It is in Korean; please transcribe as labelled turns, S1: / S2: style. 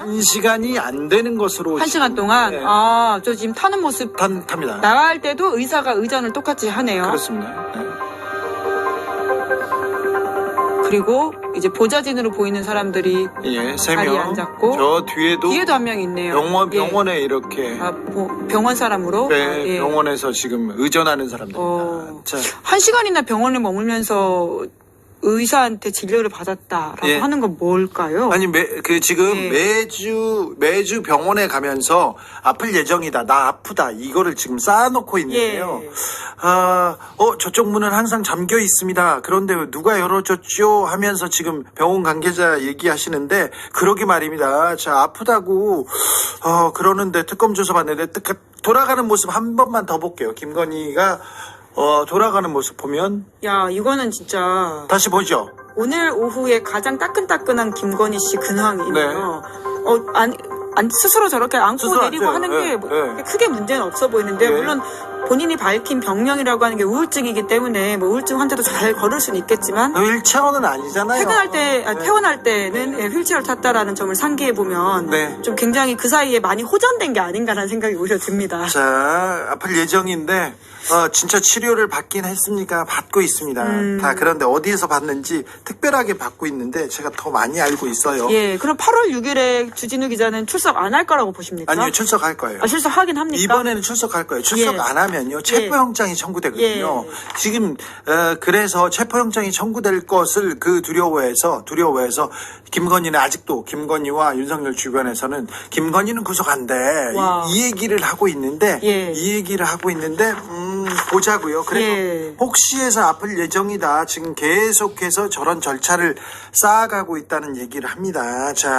S1: 한 시간이 안 되는 것으로
S2: 한 시간 동안
S1: 네.
S2: 아 저 지금 타는 모습
S1: 탄, 탑니다.
S2: 나갈 때도 의사가 의전을 똑같이 하네요.
S1: 그렇습니다. 네.
S2: 그리고 이제 보좌진으로 보이는 사람들이
S1: 예, 세
S2: 자리에
S1: 명.
S2: 앉았고,
S1: 저 뒤에도
S2: 뒤에도 한 명 있네요.
S1: 병원
S2: 예.
S1: 병원에 이렇게
S2: 아, 뭐, 병원 사람으로
S1: 네,
S2: 예.
S1: 병원에서 지금 의전하는 사람들입니다.
S2: 어.
S1: 자,
S2: 한 시간이나 병원에 머물면서 의사한테 진료를 받았다라고
S1: 예.
S2: 하는 건 뭘까요?
S1: 아니 매, 그 지금
S2: 예.
S1: 매주 매주 병원에 가면서 아플 예정이다 나 아프다 이거를 지금 쌓아놓고 있는데요.
S2: 예.
S1: 아, 어 저쪽 문은 항상 잠겨 있습니다. 그런데 누가 열어줬죠 하면서 지금 병원 관계자 얘기하시는데 그러게 말입니다. 자 아프다고 어 그러는데 특검 조사 받는데 뜨- 돌아가는 모습 한 번만 더 볼게요. 김건희가 어 돌아가는 모습 보면
S2: 야 이거는 진짜
S1: 다시 보죠.
S2: 오늘 오후에 가장 따끈따끈한 김건희 씨 근황이네요.
S1: 네.
S2: 어, 안, 안, 스스로 저렇게 안고
S1: 스스로
S2: 내리고
S1: 앉아요.
S2: 하는 게
S1: 네,
S2: 뭐
S1: 네.
S2: 크게 문제는 없어 보이는데
S1: 네.
S2: 물론 본인이 밝힌 병명이라고 하는 게 우울증이기 때문에 뭐 우울증 환자도 잘 걸을 수는 있겠지만
S1: 일차원은 아니잖아요.
S2: 퇴근할 때, 아,
S1: 네.
S2: 퇴원할 때는 예, 휠체어를 탔다라는 점을 상기해 보면
S1: 네.
S2: 좀 굉장히 그 사이에 많이 호전된 게 아닌가라는 생각이 오히려 듭니다.
S1: 자, 아플 예정인데, 어, 진짜 치료를 받긴 했습니까? 받고 있습니다.
S2: 음.
S1: 다 그런데 어디에서 받는지 특별하게 받고 있는데 제가 더 많이 알고 있어요.
S2: 예, 그럼 8월 6일에 주진우 기자는 출석 안 할 거라고 보십니까?
S1: 아니요, 출석할 거예요.
S2: 아, 출석하긴 합니까?
S1: 이번에는 출석할 거예요. 출석
S2: 예.
S1: 안 하면요 체포영장이 청구되거든요.
S2: 예.
S1: 지금 어, 그래서 체포영장이 청구될 것을 그 두려워해서 두려워해서 김건희는 아직도 김건희와 윤석열 주변에서는 김건희는 구속 안 돼.
S2: 와.
S1: 이, 이 얘기를 하고 있는데
S2: 예.
S1: 이 얘기를 하고 있는데 음, 보자고요. 그래서
S2: 예.
S1: 혹시해서 아플 예정이다. 지금 계속해서 저런 절차를 쌓아가고 있다는 얘기를 합니다. 자.